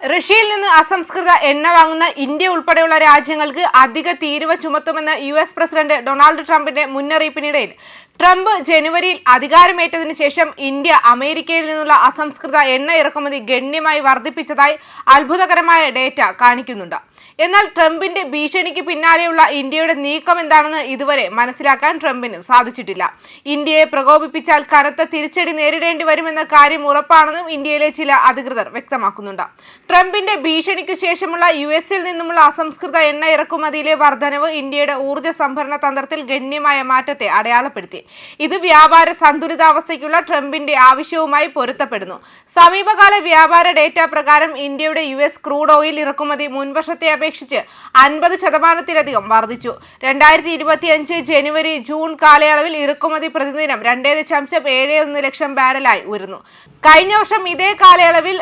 റഷ്യയിൽ നിന്ന് അസംസ്കൃത എണ്ണ വാങ്ങുന്ന ഇന്ത്യ ഉൾപ്പെടെയുള്ള രാജ്യങ്ങൾക്ക് അധിക തീരുവ ചുമത്തുമെന്ന് യു എസ് പ്രസിഡന്റ് ഡൊണാൾഡ് ട്രംപിന്റെ മുന്നറിയിപ്പിനിടയിൽ ട്രംപ് ജനുവരിയിൽ അധികാരമേറ്റതിനു ശേഷം ഇന്ത്യ അമേരിക്കയിൽ നിന്നുള്ള അസംസ്കൃത എണ്ണ ഇറക്കുമതി ഗണ്യമായി വർദ്ധിപ്പിച്ചതായി അത്ഭുതകരമായ ഡേറ്റ കാണിക്കുന്നുണ്ട്. എന്നാൽ ട്രംപിന്റെ ഭീഷണിക്ക് പിന്നാലെയുള്ള ഇന്ത്യയുടെ നീക്കം എന്താണെന്ന് ഇതുവരെ മനസ്സിലാക്കാൻ ട്രംപിന് സാധിച്ചിട്ടില്ല. ഇന്ത്യയെ പ്രകോപിപ്പിച്ചാൽ കനത്ത തിരിച്ചടി നേരിടേണ്ടി വരുമെന്ന കാര്യം ഉറപ്പാണെന്നും ഇന്ത്യയിലെ ചില അധികൃതർ വ്യക്തമാക്കുന്നുണ്ട്. ട്രംപിന്റെ ഭീഷണിക്ക് ശേഷമുള്ള യു എസിൽ നിന്നുമുള്ള അസംസ്കൃത എണ്ണ ഇറക്കുമതിയിലെ വർധനവ് ഇന്ത്യയുടെ ഊർജ സംഭരണ തന്ത്രത്തിൽ ഗണ്യമായ മാറ്റത്തെ അടയാളപ്പെടുത്തി. ഇത് വ്യാപാര സന്തുലിതാവസ്ഥയ്ക്കുള്ള ട്രംപിന്റെ ആവശ്യവുമായി പൊരുത്തപ്പെടുന്നു. സമീപകാല വ്യാപാര ഡേറ്റ പ്രകാരം ഇന്ത്യയുടെ യു എസ് ക്രൂഡ് ഓയിൽ ഇറക്കുമതി മുൻവർഷത്തെ അപേക്ഷിച്ച് അൻപത് ശതമാനത്തിലധികം വർദ്ധിച്ചു. രണ്ടായിരത്തി ഇരുപത്തിയഞ്ച് ജനുവരി ജൂൺ കാലയളവിൽ ഇറക്കുമതി പ്രതിദിനം രണ്ടേ ദശാംശം ഏഴ് ഒന്ന് ലക്ഷം ബാരലായി ഉയർന്നു കഴിഞ്ഞ വർഷം ഇതേ കാലയളവിൽ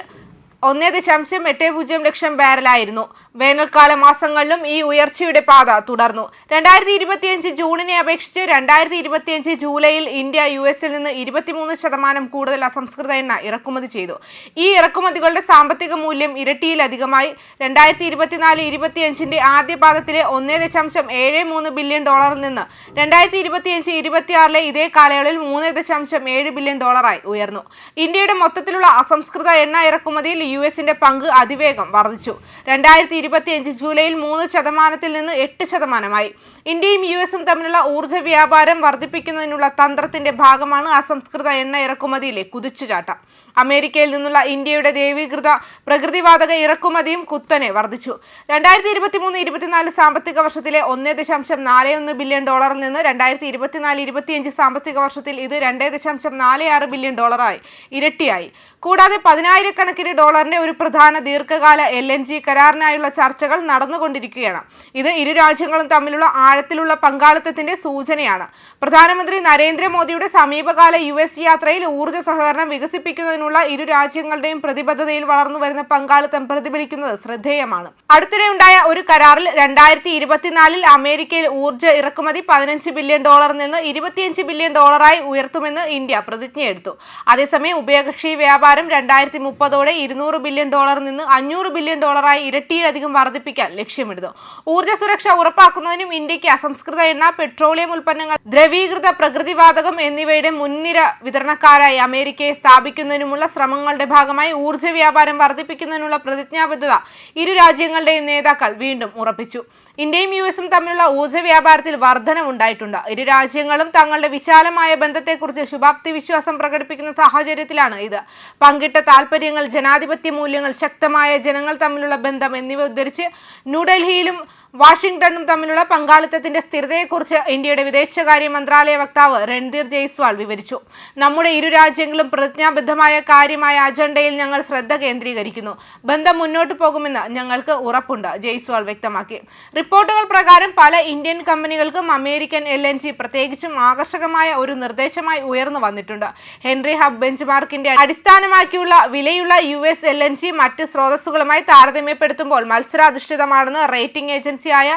ഒന്നേ ദശാംശം എട്ട് പൂജ്യം ലക്ഷം ബാരലായിരുന്നു. വേനൽക്കാല മാസങ്ങളിലും ഈ ഉയർച്ചയുടെ പാത തുടർന്നു. രണ്ടായിരത്തി ഇരുപത്തിയഞ്ച് ജൂണിനെ അപേക്ഷിച്ച് രണ്ടായിരത്തി ഇരുപത്തിയഞ്ച് ജൂലൈയിൽ ഇന്ത്യ യു എസിൽ നിന്ന് ഇരുപത്തിമൂന്ന് ശതമാനം കൂടുതൽ അസംസ്കൃത എണ്ണ ഇറക്കുമതി ചെയ്തു. ഈ ഇറക്കുമതികളുടെ സാമ്പത്തിക മൂല്യം ഇരട്ടിയിലധികമായി. രണ്ടായിരത്തി ഇരുപത്തിനാല് ഇരുപത്തിയഞ്ചിന്റെ ആദ്യ പാദത്തിലെ ഒന്നേ ദശാംശം ഏഴ് മൂന്ന് ബില്യൺ ഡോളറിൽ നിന്ന് രണ്ടായിരത്തി ഇരുപത്തിയഞ്ച് ഇരുപത്തിയാറിലെ ഇതേ കാലയളവിൽ മൂന്ന് ദശാംശം ഏഴ് ബില്യൺ ഡോളറായി ഉയർന്നു. ഇന്ത്യയുടെ മൊത്തത്തിലുള്ള അസംസ്കൃത എണ്ണ ഇറക്കുമതിയിൽ യു എസിന്റെ പങ്ക് അതിവേഗം വർദ്ധിച്ചു. രണ്ടായിരത്തി ഇരുപത്തിയഞ്ച് ജൂലൈയിൽ മൂന്ന് ശതമാനത്തിൽ നിന്ന് എട്ട് ശതമാനമായി. ഇന്ത്യയും യു എസും തമ്മിലുള്ള ഊർജ വ്യാപാരം വർദ്ധിപ്പിക്കുന്നതിനുള്ള തന്ത്രത്തിന്റെ ഭാഗമാണ് അസംസ്കൃത എണ്ണ ഇറക്കുമതിയിലെ കുതിച്ചുചാട്ടം. അമേരിക്കയിൽ നിന്നുള്ള ഇന്ത്യയുടെ ദേവീകൃത പ്രകൃതിവാതക ഇറക്കുമതിയും കുത്തനെ വർദ്ധിച്ചു. രണ്ടായിരത്തി ഇരുപത്തി മൂന്ന് ഇരുപത്തിനാല് സാമ്പത്തിക വർഷത്തിലെ ഒന്നേ ദശാംശം നാല് ഒന്ന് ബില്യൺ ഡോളറിൽ നിന്ന് രണ്ടായിരത്തി ഇരുപത്തിനാല് ഇരുപത്തിയഞ്ച് സാമ്പത്തിക വർഷത്തിൽ ഇത് രണ്ടേ ദശാംശം നാല് ആറ് ബില്യൺ ഡോളറായി ഇരട്ടിയായി. കൂടാതെ പതിനായിരക്കണക്കിന് ഡോളറിന്റെ ഒരു പ്രധാന ദീർഘകാല എൽ എൻ ജി കരാറിനായുള്ള ചർച്ചകൾ നടന്നുകൊണ്ടിരിക്കുകയാണ്. ഇത് ഇരു രാജ്യങ്ങളും തമ്മിലുള്ള ആഴത്തിലുള്ള പങ്കാളിത്തത്തിന്റെ സൂചനയാണ്. പ്രധാനമന്ത്രി നരേന്ദ്രമോദിയുടെ സമീപകാല യു എസ് യാത്രയിൽ ഊർജ സഹകരണം വികസിപ്പിക്കുന്നതിനുള്ള ഇരു രാജ്യങ്ങളുടെയും പ്രതിബദ്ധതയിൽ വളർന്നു വരുന്ന പങ്കാളിത്തം പ്രതിഫലിക്കുന്നത് ശ്രദ്ധേയമാണ്. അടുത്തിടെ ഉണ്ടായ ഒരു കരാറിൽ രണ്ടായിരത്തി ഇരുപത്തിനാലിൽ അമേരിക്കയിൽ ഊർജ ഇറക്കുമതി പതിനഞ്ച് ബില്യൺ ഡോളറിൽ നിന്ന് ഇരുപത്തിയഞ്ച് ബില്യൺ ഡോളറായി ഉയർത്തുമെന്ന് ഇന്ത്യ പ്രതിജ്ഞയെടുത്തു. അതേസമയം ഉഭയകക്ഷി വ്യാപാരം രണ്ടായിരത്തി മുപ്പതോടെ ഇരുന്നൂറ് ബില്യൺ ഡോളറിൽ നിന്ന് അഞ്ഞൂറ് ബില്യൺ ഡോളറായി ഇരട്ടിയിലധികം വർദ്ധിപ്പിക്കാൻ ലക്ഷ്യമിടുന്നു. ഊർജ സുരക്ഷ ഉറപ്പാക്കുന്നതിനും ഇന്ത്യയ്ക്ക് അസംസ്കൃത എണ്ണ പെട്രോളിയം ഉൽപ്പന്നങ്ങൾ ദ്രവീകൃത പ്രകൃതിവാതകം എന്നിവയുടെ മുൻനിര വിതരണക്കാരായി അമേരിക്കയെ സ്ഥാപിക്കുന്നതിനുമുള്ള ശ്രമങ്ങളുടെ ഭാഗമായി ഊർജ വ്യാപാരം വർദ്ധിപ്പിക്കുന്നതിനുള്ള പ്രതിജ്ഞാബദ്ധത ഇരു രാജ്യങ്ങളുടെയും നേതാക്കൾ വീണ്ടും ഉറപ്പിച്ചു. ഇന്ത്യയും യു എസും തമ്മിലുള്ള ഊർജ വ്യാപാരത്തിൽ വർധനവുണ്ടായിട്ടുണ്ട് ഇരു രാജ്യങ്ങളും തങ്ങളുടെ വിശാലമായ ബന്ധത്തെക്കുറിച്ച് ശുഭാപ്തി വിശ്വാസം പ്രകടിപ്പിക്കുന്ന സാഹചര്യത്തിലാണ് ഇത്. പങ്കിട്ട താൽപര്യങ്ങൾ ജനാധിപത്യ മൂല്യങ്ങൾ ശക്തമായ ജനങ്ങൾ തമ്മിലുള്ള ബന്ധം എന്നിവ ഉദ്ധരിച്ച് ന്യൂഡൽഹിയിലും വാഷിംഗ്ടണും തമ്മിലുള്ള പങ്കാളിത്തത്തിന്റെ സ്ഥിരതയെക്കുറിച്ച് ഇന്ത്യയുടെ വിദേശകാര്യ മന്ത്രാലയ വക്താവ് രൺധീർ ജയ്സ്വാൾ വിവരിച്ചു. നമ്മുടെ ഇരു രാജ്യങ്ങളും പ്രതിജ്ഞാബദ്ധമായ കാര്യമായ അജണ്ടയിൽ ഞങ്ങൾ ശ്രദ്ധ കേന്ദ്രീകരിക്കുന്നു. ബന്ധം മുന്നോട്ട് പോകുമെന്ന് ഞങ്ങൾക്ക് ഉറപ്പുണ്ട് ജയ്സ്വാൾ വ്യക്തമാക്കി. റിപ്പോർട്ടുകൾ പ്രകാരം പല ഇന്ത്യൻ കമ്പനികൾക്കും അമേരിക്കൻ എൽ എൻ ജി പ്രത്യേകിച്ചും ആകർഷകമായ ഒരു നിർദ്ദേശമായി ഉയർന്നു വന്നിട്ടുണ്ട്. ഹെൻറി ഹബ് ബെഞ്ച് മാർക്കിന്റെ അടിസ്ഥാനമാക്കിയുള്ള വിലയുള്ള U S L N G മറ്റ് സ്രോതസ്സുകളുമായി താരതമ്യപ്പെടുത്തുമ്പോൾ മത്സരാധിഷ്ഠിതമാണെന്ന് റേറ്റിംഗ് ഏജൻസിയായ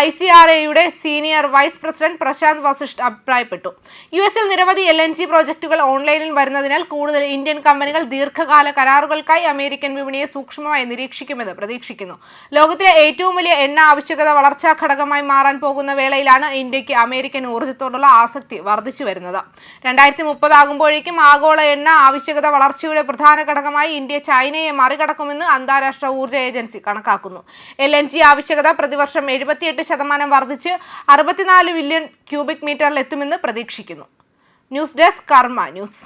ഐ സി ആർ എയുടെ senior vice president Prashant Vasisht അഭിപ്രായപ്പെട്ടു. യു എസിൽ നിരവധി എൽ എൻ ജി പ്രോജക്റ്റുകൾ ഓൺലൈനിൽ വരുന്നതിനാൽ കൂടുതൽ ഇന്ത്യൻ കമ്പനികൾ ദീർഘകാല കരാറുകൾക്കായി അമേരിക്കൻ വിപണിയെ സൂക്ഷ്മമായി നിരീക്ഷിക്കുമെന്ന് പ്രതീക്ഷിക്കുന്നു. ലോകത്തിലെ ഏറ്റവും വലിയ എണ്ണ ആവശ്യകത വളർച്ചാ ഘടകമായി മാറാൻ പോകുന്ന വേളയിലാണ് ഇന്ത്യയ്ക്ക് അമേരിക്കൻ ഊർജത്തോടുള്ള ആസക്തി വർദ്ധിച്ചു വരുന്നത്. രണ്ടായിരത്തി മുപ്പതാകുമ്പോഴേക്കും ആഗോള എണ്ണ ആവശ്യകത വളർച്ചയുടെ പ്രധാന ഘടകമായി ഇന്ത്യ ചൈനയെ മറികടക്കുമെന്ന് അന്താരാഷ്ട്ര ഊർജ ഏജൻസി കണക്കാക്കുന്നു. എൽ എൻ ജി ആവശ്യകത പ്രതിവർഷം എഴുപത്തിയെട്ട് ശതമാനം വർദ്ധിച്ച് അറുപത്തിനാല് ബില്യൺ ക്യൂബിക് മീറ്ററിൽ എത്തുമെന്ന് പ്രതീക്ഷിക്കുന്നു. News desk Karma news.